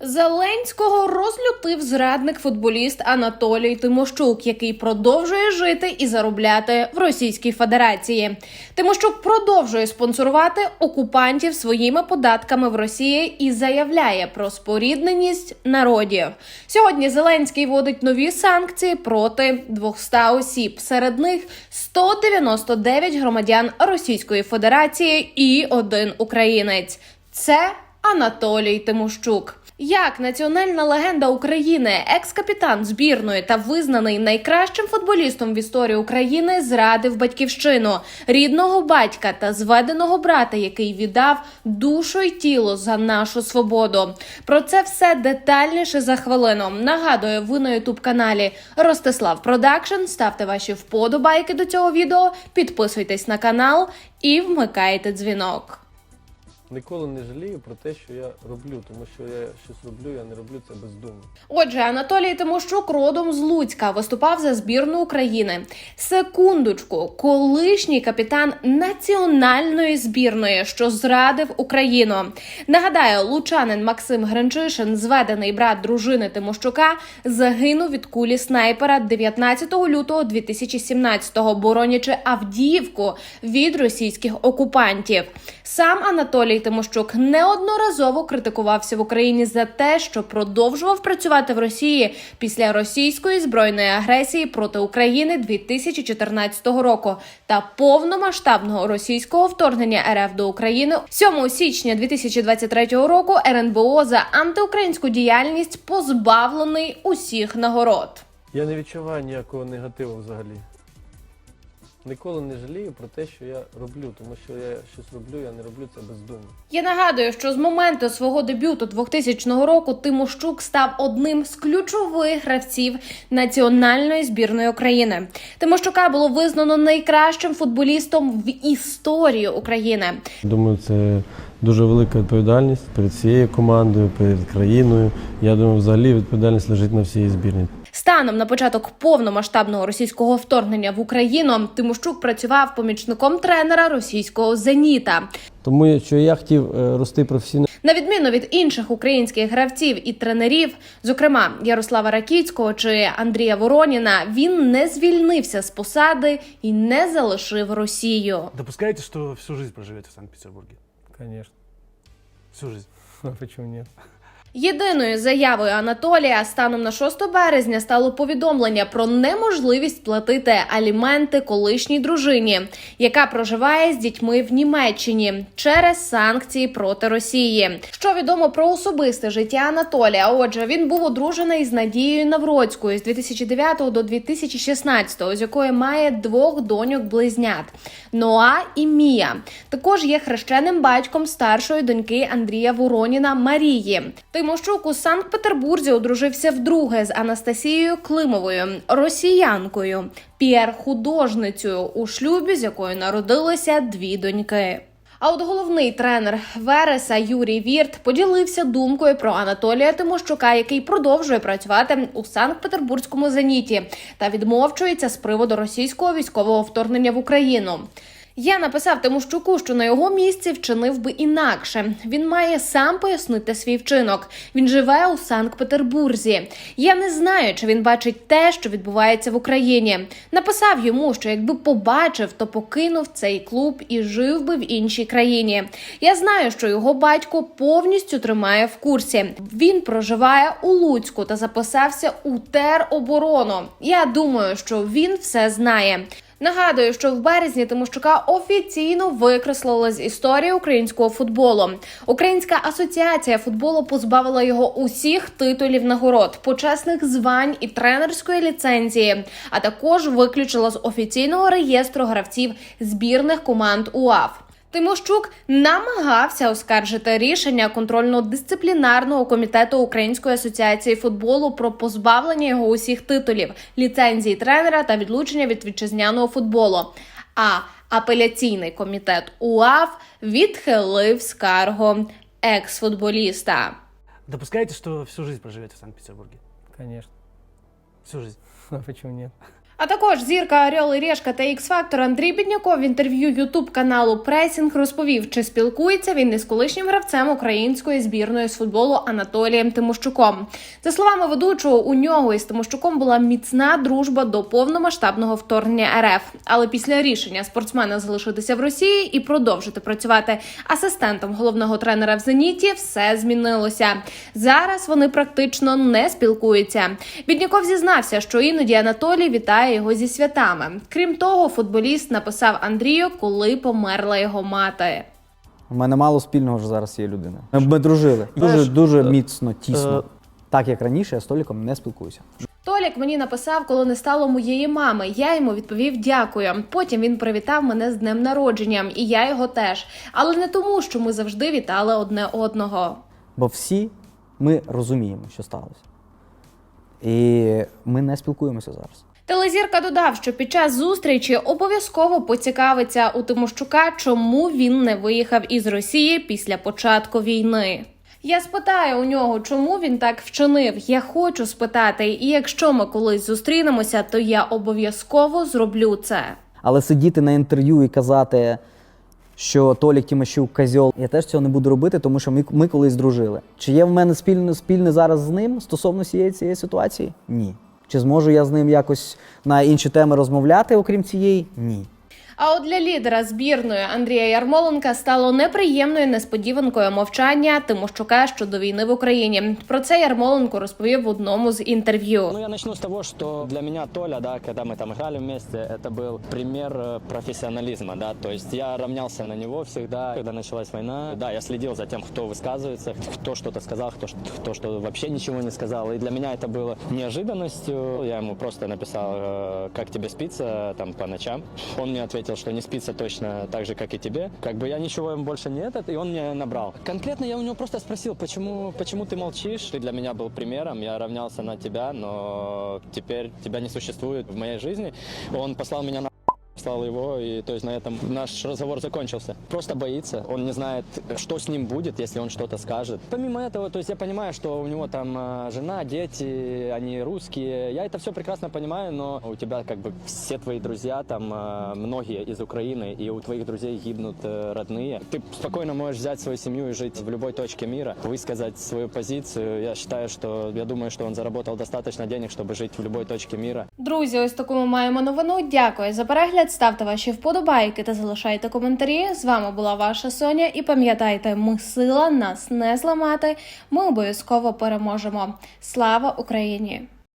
Зеленського розлютив зрадник футболіст Анатолій Тимощук, який продовжує жити і заробляти в Російській Федерації. Тимощук продовжує спонсорувати окупантів своїми податками в Росії і заявляє про спорідненість народів. Сьогодні Зеленський вводить нові санкції проти 200 осіб. Серед них 199 громадян Російської Федерації і один українець. Це Анатолій Тимощук. Як національна легенда України, екс-капітан збірної та визнаний найкращим футболістом в історії України, зрадив батьківщину, рідного батька та зведеного брата, який віддав душу й тіло за нашу свободу. Про це все детальніше за хвилину. Нагадую, ви на ютуб каналі Ростислав Продакшн. Ставте ваші вподобайки до цього відео, підписуйтесь на канал і вмикайте дзвінок. Ніколи не жалію про те, що я роблю, тому що я щось роблю, я не роблю це бездумно. Отже, Анатолій Тимощук родом з Луцька виступав за збірну України. Секундочку, колишній капітан національної збірної, що зрадив Україну. Нагадаю, лучанин Максим Гринчишин, зведений брат дружини Тимощука, загинув від кулі снайпера 19 лютого 2017-го, боронячи Авдіївку від російських окупантів. Сам Анатолій Тимощук неодноразово критикувався в Україні за те, що продовжував працювати в Росії після російської збройної агресії проти України 2014 року та повномасштабного російського вторгнення РФ до України 7 січня 2023 року. РНБО за антиукраїнську діяльність позбавлений усіх нагород. Я не відчуваю ніякого негативу взагалі. Ніколи не жалію про те, що я роблю, тому що я щось роблю, я не роблю це бездумно. Я нагадую, що з моменту свого дебюту 2000 року Тимощук став одним з ключових гравців національної збірної України. Тимощука було визнано найкращим футболістом в історії України. Думаю, це дуже велика відповідальність перед всією командою, перед країною. Я думаю, взагалі відповідальність лежить на всій збірні. Станом на початок повномасштабного російського вторгнення в Україну Тимощук працював помічником тренера російського зеніта. Тому що я хотів е, рости професійно. На відміну від інших українських гравців і тренерів, зокрема Ярослава Ракіцького чи Андрія Вороніна, він не звільнився з посади і не залишив Росію. Допускаете, что всю жизнь проживете в Санкт-Петербурге? Звісно. Всю жизнь. А чому ні? Єдиною заявою Анатолія станом на 6 березня стало повідомлення про неможливість платити аліменти колишній дружині, яка проживає з дітьми в Німеччині через санкції проти Росії. Що відомо про особисте життя Анатолія? Отже, він був одружений з Надією Навроцькою з 2009 до 2016, з якої має двох доньок близнят Ноа і Мія. Також є хрещеним батьком старшої доньки Андрія Вороніна Марії. Тимощук у Санкт-Петербурзі одружився вдруге з Анастасією Климовою, росіянкою, піар-художницею, у шлюбі з якою народилися дві доньки. А от головний тренер Вереса Юрій Вірт поділився думкою про Анатолія Тимощука, який продовжує працювати у Санкт-Петербурзькому зеніті та відмовчується з приводу російського військового вторгнення в Україну. Я написав Тимощуку, що на його місці вчинив би інакше. Він має сам пояснити свій вчинок. Він живе у Санкт-Петербурзі. Я не знаю, чи він бачить те, що відбувається в Україні. Написав йому, що якби побачив, то покинув цей клуб і жив би в іншій країні. Я знаю, що його батько повністю тримає в курсі. Він проживає у Луцьку та записався у тероборону. Я думаю, що він все знає. Нагадую, що в березні Тимощука офіційно викреслили з історії українського футболу. Українська асоціація футболу позбавила його усіх титулів нагород, почесних звань і тренерської ліцензії, а також виключила з офіційного реєстру гравців збірних команд УАФ. Тимощук намагався оскаржити рішення контрольно-дисциплінарного комітету Української асоціації футболу про позбавлення його усіх титулів, ліцензії тренера та відлучення від вітчизняного футболу. А апеляційний комітет УАФ відхилив скаргу екс-футболіста. Допускаете, что всю жизнь проживете в Санкт-Петербурге? Звісно. Всю жизнь. А чому ні? А також зірка Орел і Решка та Ікс Фактор Андрій Бідняков в інтерв'ю Ютуб каналу Пресінг розповів, чи спілкується він із колишнім гравцем української збірної з футболу Анатолієм Тимощуком. За словами ведучого, у нього із Тимощуком була міцна дружба до повномасштабного вторгнення РФ. Але після рішення спортсмена залишитися в Росії і продовжити працювати асистентом головного тренера в Зеніті, все змінилося. Зараз вони практично не спілкуються. Бідняков зізнався, що іноді Анатолій вітає його зі святами. Крім того, футболіст написав Андрію, коли померла його мати. У мене мало спільного вже зараз є людина. Ми дружили дуже Знаєш, дуже е, міцно, тісно. е, Так як раніше, я з Толіком не спілкуюся. Толік мені написав, коли не стало моєї мами. Я йому відповів дякую. Потім він привітав мене з днем народження, і я його теж. Але не тому, що ми завжди вітали одне одного. Бо всі ми розуміємо, що сталося. І ми не спілкуємося зараз. Телезірка додав, що під час зустрічі обов'язково поцікавиться у Тимощука, чому він не виїхав із Росії після початку війни. Я спитаю у нього, чому він так вчинив. Я хочу спитати, і якщо ми колись зустрінемося, то я обов'язково зроблю це. Але сидіти на інтерв'ю і казати, що Толік Тімощук козьол, я теж цього не буду робити, тому що ми, ми колись дружили. Чи є в мене спільне, спільне зараз з ним стосовно цієї, цієї ситуації? Ні. Чи зможу я з ним якось на інші теми розмовляти, окрім цієї? Ні. А от для лідера збірної Андрія Ярмоленка стало неприємною несподіванкою мовчання Тимощука щодо війни в Україні. Про це Ярмоленко розповів в одному з інтерв'ю. Ну, я начну с того, что для меня Толя, да, когда мы там играли вместе, это был пример э, профессионализма, да, то есть я равнялся на него всегда, когда началась война. Да, я следил за тем, кто высказывается, кто что-то сказал, кто, ш- кто что вообще ничего не сказал. И для меня это было неожиданностью. Я ему просто написал, э, как тебе спится там по ночам. Он мне ответил, что не спится точно так же, как и тебе. Как бы я ничего ему больше не этот, и он мне набрал. Конкретно я у него просто спросил, почему, почему ты молчишь? Ты для меня был примером, я равнялся на тебя, но теперь тебя не существует в моей жизни. Он послал меня на послал его, и то есть на этом наш разговор закончился. Просто боится, он не знает, что с ним будет, если он что-то скажет. Помимо этого, то есть я понимаю, что у него там э, жена, дети, они русские, я это все прекрасно понимаю, но у тебя как бы все твои друзья, там э, многие из Украины, и у твоих друзей гибнут э, родные. Ты спокойно можешь взять свою семью и жить в любой точке мира, высказать свою позицию. Я считаю, что, я думаю, что он заработал достаточно денег, чтобы жить в любой точке мира. Друзі, ось таку ми маємо новину. Дякую за перегляд. Ставте ваші вподобайки та залишайте коментарі. З вами була ваша Соня. І пам'ятайте, ми сила нас не зламати. Ми обов'язково переможемо. Слава Україні!